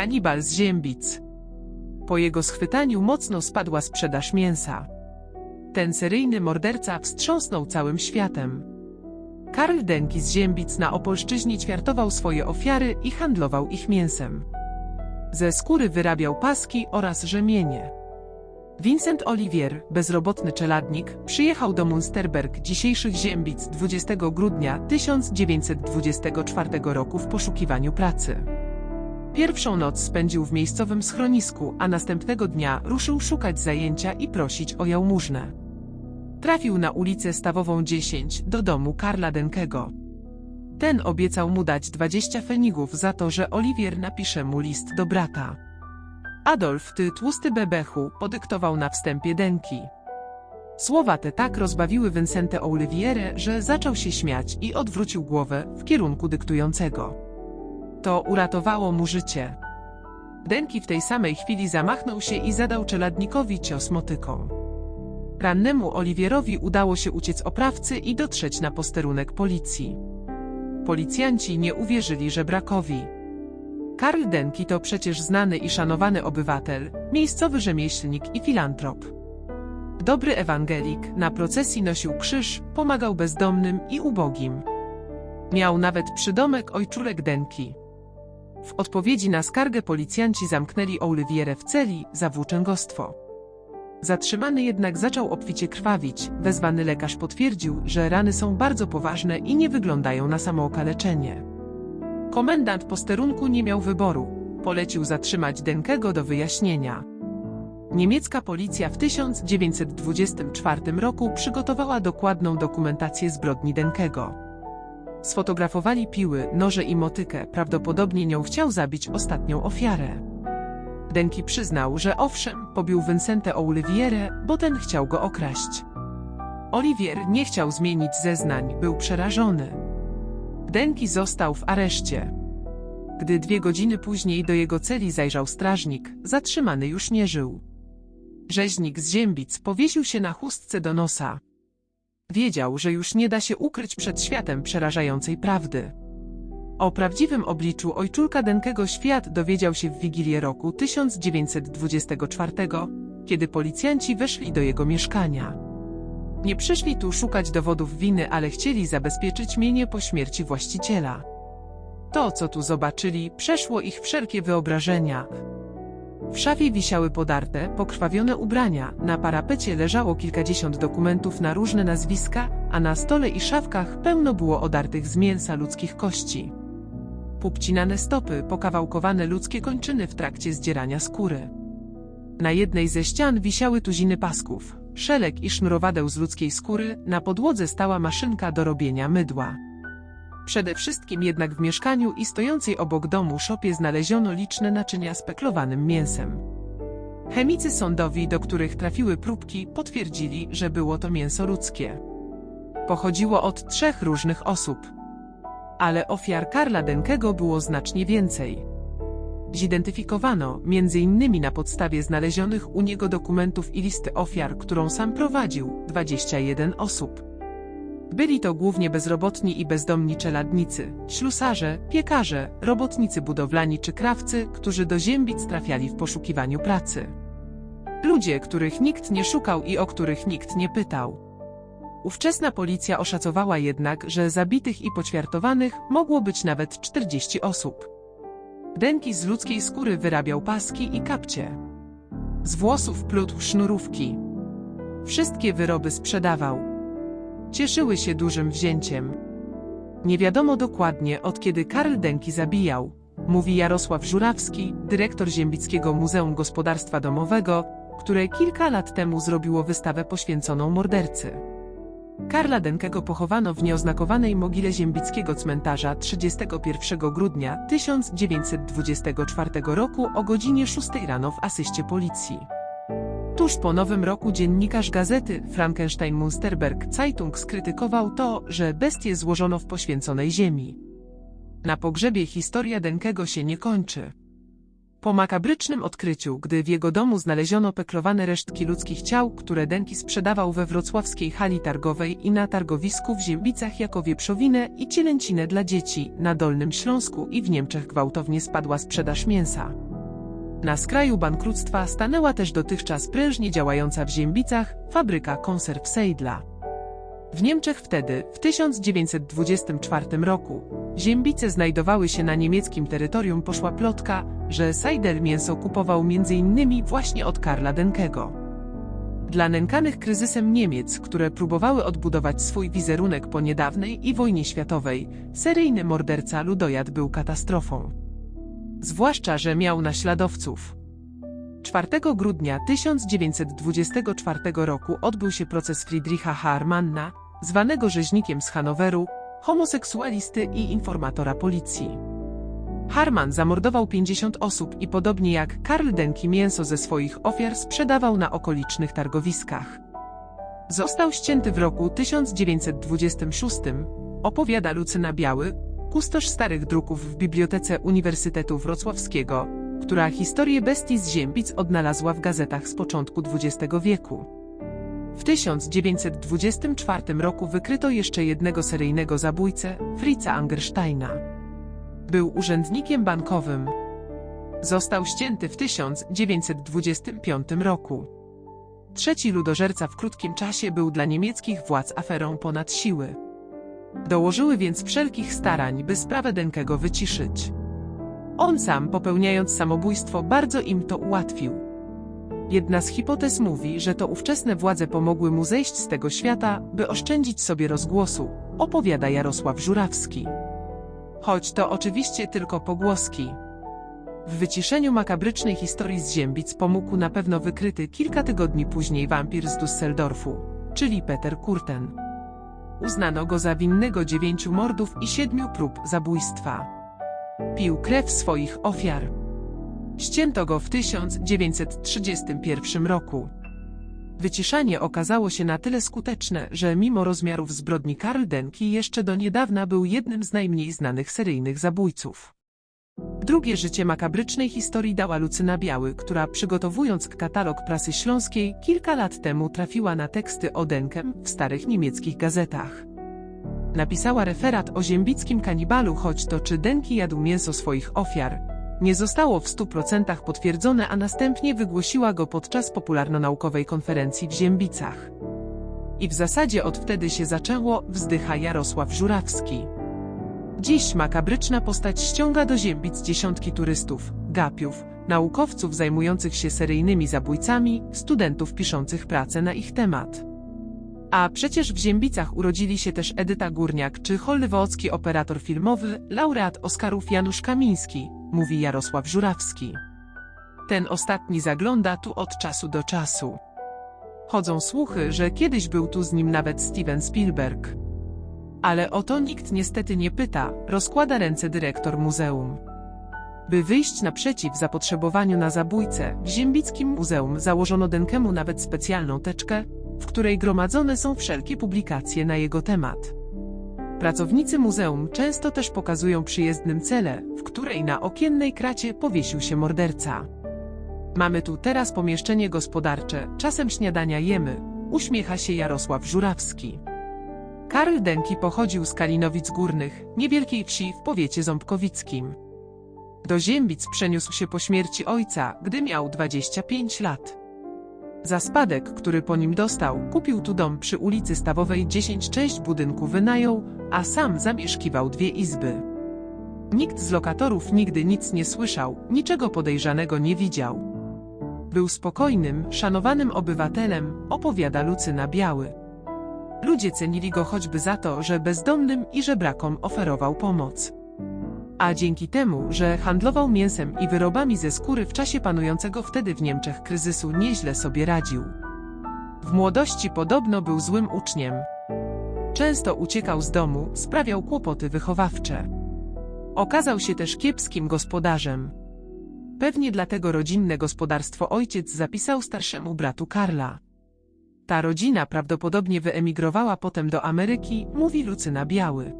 Hannibal z Ziębic. Po jego schwytaniu mocno spadła sprzedaż mięsa. Ten seryjny morderca wstrząsnął całym światem. Karl Denki z Ziębic na Opolszczyźnie ćwiartował swoje ofiary i handlował ich mięsem. Ze skóry wyrabiał paski oraz rzemienie. Vincent Olivier, bezrobotny czeladnik, przyjechał do Munsterberg dzisiejszych Ziębic 20 grudnia 1924 roku w poszukiwaniu pracy. Pierwszą noc spędził w miejscowym schronisku, a następnego dnia ruszył szukać zajęcia i prosić o jałmużnę. Trafił na ulicę Stawową 10 do domu Karla Denkego. Ten obiecał mu dać 20 fenigów za to, że Oliwier napisze mu list do brata. Adolf, ty tłusty bebechu, podyktował na wstępie Denki. Słowa te tak rozbawiły Vincente Olivierę, że zaczął się śmiać i odwrócił głowę w kierunku dyktującego. To uratowało mu życie. Denki w tej samej chwili zamachnął się i zadał czeladnikowi cios motyką. Rannemu Oliwierowi udało się uciec oprawcy i dotrzeć na posterunek policji. Policjanci nie uwierzyli żebrakowi. Karl Denki to przecież znany i szanowany obywatel, miejscowy rzemieślnik i filantrop. Dobry ewangelik, na procesji nosił krzyż, pomagał bezdomnym i ubogim. Miał nawet przydomek ojczulek Denki. W odpowiedzi na skargę policjanci zamknęli Olivierę w celi za włóczęgostwo. Zatrzymany jednak zaczął obficie krwawić, wezwany lekarz potwierdził, że rany są bardzo poważne i nie wyglądają na samookaleczenie. Komendant posterunku nie miał wyboru, polecił zatrzymać Denkego do wyjaśnienia. Niemiecka policja w 1924 roku przygotowała dokładną dokumentację zbrodni Denkego. Sfotografowali piły, noże i motykę, prawdopodobnie nią chciał zabić ostatnią ofiarę. Denki przyznał, że owszem, pobił Vincente Olivierę, bo ten chciał go okraść. Olivier nie chciał zmienić zeznań, był przerażony. Denki został w areszcie. Gdy dwie godziny później do jego celi zajrzał strażnik, zatrzymany już nie żył. Rzeźnik z Ziębic powiesił się na chustce do nosa. Wiedział, że już nie da się ukryć przed światem przerażającej prawdy. O prawdziwym obliczu ojczulka Denkego świat dowiedział się w Wigilię roku 1924, kiedy policjanci weszli do jego mieszkania. Nie przyszli tu szukać dowodów winy, ale chcieli zabezpieczyć mienie po śmierci właściciela. To, co tu zobaczyli, przeszło ich wszelkie wyobrażenia. W szafie wisiały podarte, pokrwawione ubrania, na parapecie leżało kilkadziesiąt dokumentów na różne nazwiska, a na stole i szafkach pełno było odartych z mięsa ludzkich kości. Pupcinane stopy, pokawałkowane ludzkie kończyny w trakcie zdzierania skóry. Na jednej ze ścian wisiały tuziny pasków, szelek i sznurowadeł z ludzkiej skóry, na podłodze stała maszynka do robienia mydła. Przede wszystkim jednak w mieszkaniu i stojącej obok domu szopie znaleziono liczne naczynia z mięsem. Chemicy sądowi, do których trafiły próbki, potwierdzili, że było to mięso ludzkie. Pochodziło od trzech różnych osób. Ale ofiar Karla Denkego było znacznie więcej. Zidentyfikowano, m.in. na podstawie znalezionych u niego dokumentów i listy ofiar, którą sam prowadził, 21 osób. Byli to głównie bezrobotni i bezdomni czeladnicy, ślusarze, piekarze, robotnicy budowlani czy krawcy, którzy do Ziębic trafiali w poszukiwaniu pracy. Ludzie, których nikt nie szukał i o których nikt nie pytał. Ówczesna policja oszacowała jednak, że zabitych i poćwiartowanych mogło być nawet 40 osób. Denki z ludzkiej skóry wyrabiał paski i kapcie. Z włosów plótł sznurówki. Wszystkie wyroby sprzedawał. Cieszyły się dużym wzięciem. Nie wiadomo dokładnie, od kiedy Karl Denki zabijał, mówi Jarosław Żurawski, dyrektor Ziembickiego Muzeum Gospodarstwa Domowego, które kilka lat temu zrobiło wystawę poświęconą mordercy. Karla Denkego pochowano w nieoznakowanej mogile ziembickiego cmentarza 31 grudnia 1924 roku o godzinie 6 rano w asyście policji. Tuż po nowym roku dziennikarz gazety Frankenstein Munsterberg Zeitung skrytykował to, że bestie złożono w poświęconej ziemi. Na pogrzebie historia Denkego się nie kończy. Po makabrycznym odkryciu, gdy w jego domu znaleziono peklowane resztki ludzkich ciał, które Denki sprzedawał we wrocławskiej hali targowej i na targowisku w Ziembicach jako wieprzowinę i cielęcinę dla dzieci, na Dolnym Śląsku i w Niemczech gwałtownie spadła sprzedaż mięsa. Na skraju bankructwa stanęła też dotychczas prężnie działająca w Ziębicach fabryka konserw Seidla. W Niemczech wtedy, w 1924 roku, Ziębice znajdowały się na niemieckim terytorium poszła plotka, że Seidel mięso kupował m.in. właśnie od Karla Denkego. Dla nękanych kryzysem Niemiec, które próbowały odbudować swój wizerunek po niedawnej i wojnie światowej, seryjny morderca Ludojad był katastrofą. Zwłaszcza, że miał naśladowców. 4 grudnia 1924 roku odbył się proces Friedricha Harmanna, zwanego rzeźnikiem z Hanoweru, homoseksualisty i informatora policji. Harman zamordował 50 osób i podobnie jak Karl Denki mięso ze swoich ofiar sprzedawał na okolicznych targowiskach. Został ścięty w roku 1926, opowiada Lucyna Biały, kustosz starych druków w Bibliotece Uniwersytetu Wrocławskiego, która historię bestii z Ziębic odnalazła w gazetach z początku XX wieku. W 1924 roku wykryto jeszcze jednego seryjnego zabójcę, Fritza Angersteina. Był urzędnikiem bankowym. Został ścięty w 1925 roku. Trzeci ludożerca w krótkim czasie był dla niemieckich władz aferą ponad siły. Dołożyły więc wszelkich starań, by sprawę Denkego wyciszyć. On sam, popełniając samobójstwo, bardzo im to ułatwił. Jedna z hipotez mówi, że to ówczesne władze pomogły mu zejść z tego świata, by oszczędzić sobie rozgłosu, opowiada Jarosław Żurawski. Choć to oczywiście tylko pogłoski. W wyciszeniu makabrycznej historii z Ziębic pomógł na pewno wykryty kilka tygodni później wampir z Düsseldorfu, czyli Peter Kurten. Uznano go za winnego dziewięciu mordów i siedmiu prób zabójstwa. Pił krew swoich ofiar. Ścięto go w 1931 roku. Wyciszanie okazało się na tyle skuteczne, że mimo rozmiarów zbrodni Karl Denki jeszcze do niedawna był jednym z najmniej znanych seryjnych zabójców. Drugie życie makabrycznej historii dała Lucyna Biały, która przygotowując katalog prasy śląskiej kilka lat temu trafiła na teksty o Denkem w starych niemieckich gazetach. Napisała referat o ziembickim kanibalu, choć to czy Denki jadł mięso swoich ofiar, nie zostało w 100% potwierdzone, a następnie wygłosiła go podczas popularno-naukowej konferencji w Ziębicach. I w zasadzie od wtedy się zaczęło, wzdycha Jarosław Żurawski. Dziś makabryczna postać ściąga do Ziębic dziesiątki turystów, gapiów, naukowców zajmujących się seryjnymi zabójcami, studentów piszących pracę na ich temat. A przecież w Ziębicach urodzili się też Edyta Górniak czy hollywoodzki operator filmowy, laureat Oscarów Janusz Kamiński, mówi Jarosław Żurawski. Ten ostatni zagląda tu od czasu do czasu. Chodzą słuchy, że kiedyś był tu z nim nawet Steven Spielberg. Ale o to nikt niestety nie pyta, rozkłada ręce dyrektor muzeum. By wyjść naprzeciw zapotrzebowaniu na zabójcę, w Ziembickim Muzeum założono Denkemu nawet specjalną teczkę, w której gromadzone są wszelkie publikacje na jego temat. Pracownicy muzeum często też pokazują przyjezdnym cele, w której na okiennej kracie powiesił się morderca. Mamy tu teraz pomieszczenie gospodarcze, czasem śniadania jemy, uśmiecha się Jarosław Żurawski. Karl Denki pochodził z Kalinowic Górnych, niewielkiej wsi w powiecie ząbkowickim. Do Ziębic przeniósł się po śmierci ojca, gdy miał 25 lat. Za spadek, który po nim dostał, kupił tu dom przy ulicy Stawowej 10 część budynku wynajął, a sam zamieszkiwał dwie izby. Nikt z lokatorów nigdy nic nie słyszał, niczego podejrzanego nie widział. Był spokojnym, szanowanym obywatelem, opowiada Lucyna Biały. Ludzie cenili go choćby za to, że bezdomnym i żebrakom oferował pomoc. A dzięki temu, że handlował mięsem i wyrobami ze skóry w czasie panującego wtedy w Niemczech kryzysu nieźle sobie radził. W młodości podobno był złym uczniem. Często uciekał z domu, sprawiał kłopoty wychowawcze. Okazał się też kiepskim gospodarzem. Pewnie dlatego rodzinne gospodarstwo ojciec zapisał starszemu bratu Karla. Ta rodzina prawdopodobnie wyemigrowała potem do Ameryki, mówi Lucyna Biały.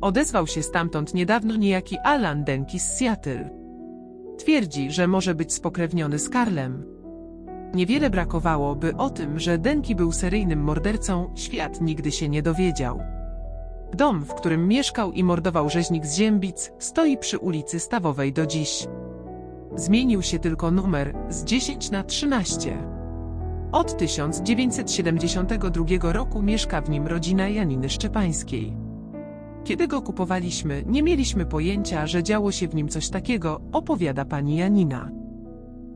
Odezwał się stamtąd niedawno niejaki Alan Denki z Seattle. Twierdzi, że może być spokrewniony z Karlem. Niewiele brakowało, by o tym, że Denki był seryjnym mordercą, świat nigdy się nie dowiedział. Dom, w którym mieszkał i mordował rzeźnik z Ziębic, stoi przy ulicy Stawowej do dziś. Zmienił się tylko numer z 10 na 13. Od 1972 roku mieszka w nim rodzina Janiny Szczepańskiej. Kiedy go kupowaliśmy, nie mieliśmy pojęcia, że działo się w nim coś takiego, opowiada pani Janina.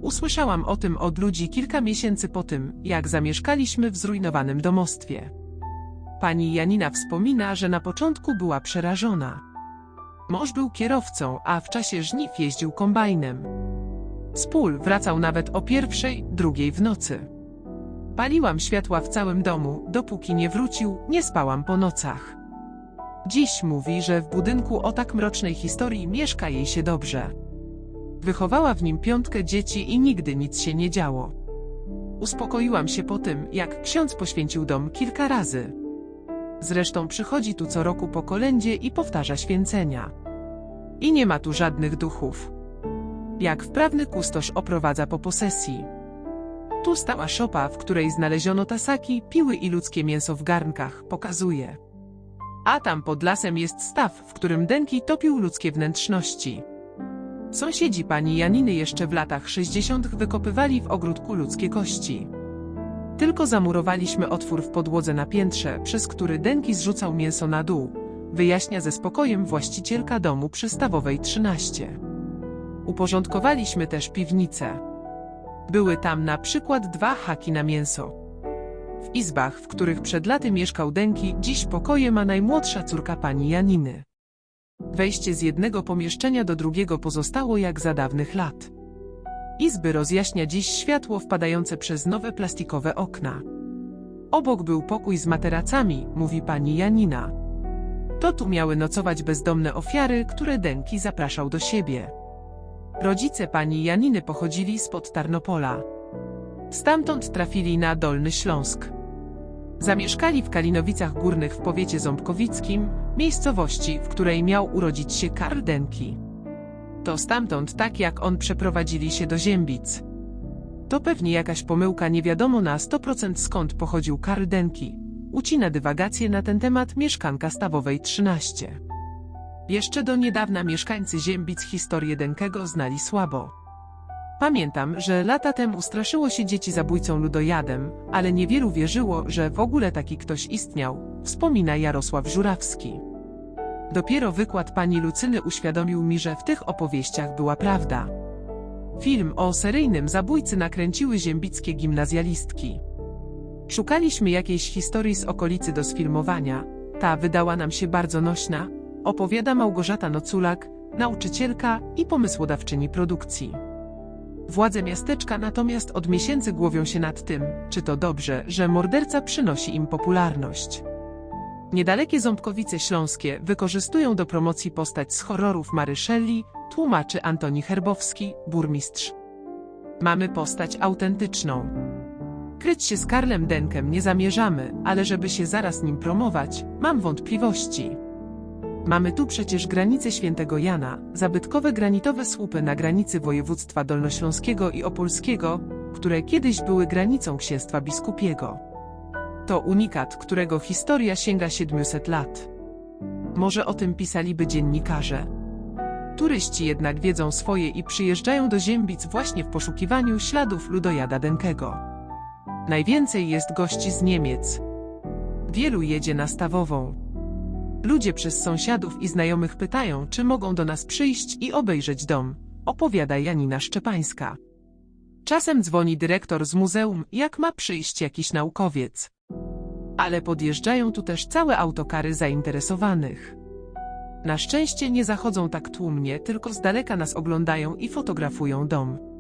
Usłyszałam o tym od ludzi kilka miesięcy po tym, jak zamieszkaliśmy w zrujnowanym domostwie. Pani Janina wspomina, że na początku była przerażona. Mąż był kierowcą, a w czasie żniw jeździł kombajnem. Z pól wracał nawet o pierwszej, drugiej w nocy. Paliłam światła w całym domu, dopóki nie wrócił, nie spałam po nocach. Dziś mówi, że w budynku o tak mrocznej historii mieszka jej się dobrze. Wychowała w nim piątkę dzieci i nigdy nic się nie działo. Uspokoiłam się po tym, jak ksiądz poświęcił dom kilka razy. Zresztą przychodzi tu co roku po kolędzie i powtarza święcenia. I nie ma tu żadnych duchów. Jak wprawny kustosz oprowadza po posesji. Tu stała szopa, w której znaleziono tasaki, piły i ludzkie mięso w garnkach, pokazuje. A tam pod lasem jest staw, w którym Denki topił ludzkie wnętrzności. Sąsiedzi pani Janiny jeszcze w latach 60. wykopywali w ogródku ludzkie kości. Tylko zamurowaliśmy otwór w podłodze na piętrze, przez który Denki zrzucał mięso na dół, wyjaśnia ze spokojem właścicielka domu przy Stawowej 13. Uporządkowaliśmy też piwnicę. Były tam na przykład dwa haki na mięso. W izbach, w których przed laty mieszkał Denki, dziś pokoje ma najmłodsza córka pani Janiny. Wejście z jednego pomieszczenia do drugiego pozostało jak za dawnych lat. Izby rozjaśnia dziś światło wpadające przez nowe plastikowe okna. Obok był pokój z materacami, mówi pani Janina. To tu miały nocować bezdomne ofiary, które Denki zapraszał do siebie. Rodzice pani Janiny pochodzili spod Tarnopola. Stamtąd trafili na Dolny Śląsk. Zamieszkali w Kalinowicach Górnych w powiecie ząbkowickim, miejscowości, w której miał urodzić się Karl Denki. To stamtąd tak jak on przeprowadzili się do Ziębic. To pewnie jakaś pomyłka nie wiadomo na 100% skąd pochodził Karl Denki. Ucina dywagacje na ten temat mieszkanka stawowej 13. Jeszcze do niedawna mieszkańcy Ziębic historię Denkego znali słabo. Pamiętam, że lata temu straszyło się dzieci zabójcą ludojadem, ale niewielu wierzyło, że w ogóle taki ktoś istniał, wspomina Jarosław Żurawski. Dopiero wykład pani Lucyny uświadomił mi, że w tych opowieściach była prawda. Film o seryjnym zabójcy nakręciły ziębickie gimnazjalistki. Szukaliśmy jakiejś historii z okolicy do sfilmowania, ta wydała nam się bardzo nośna, opowiada Małgorzata Noculak, nauczycielka i pomysłodawczyni produkcji. Władze miasteczka natomiast od miesięcy głowią się nad tym, czy to dobrze, że morderca przynosi im popularność. Niedalekie Ząbkowice Śląskie wykorzystują do promocji postać z horrorów Mary Shelley, tłumaczy Antoni Herbowski, burmistrz. Mamy postać autentyczną. Kryć się z Karlem Denkem nie zamierzamy, ale żeby się zaraz nim promować, mam wątpliwości. Mamy tu przecież granicę Świętego Jana, zabytkowe granitowe słupy na granicy województwa dolnośląskiego i opolskiego, które kiedyś były granicą księstwa biskupiego. To unikat, którego historia sięga 700 lat. Może o tym pisaliby dziennikarze. Turyści jednak wiedzą swoje i przyjeżdżają do Ziębic właśnie w poszukiwaniu śladów ludojada Denkego. Najwięcej jest gości z Niemiec. Wielu jedzie na Stawową. Ludzie przez sąsiadów i znajomych pytają, czy mogą do nas przyjść i obejrzeć dom, opowiada Janina Szczepańska. Czasem dzwoni dyrektor z muzeum, jak ma przyjść jakiś naukowiec. Ale podjeżdżają tu też całe autokary zainteresowanych. Na szczęście nie zachodzą tak tłumnie, tylko z daleka nas oglądają i fotografują dom.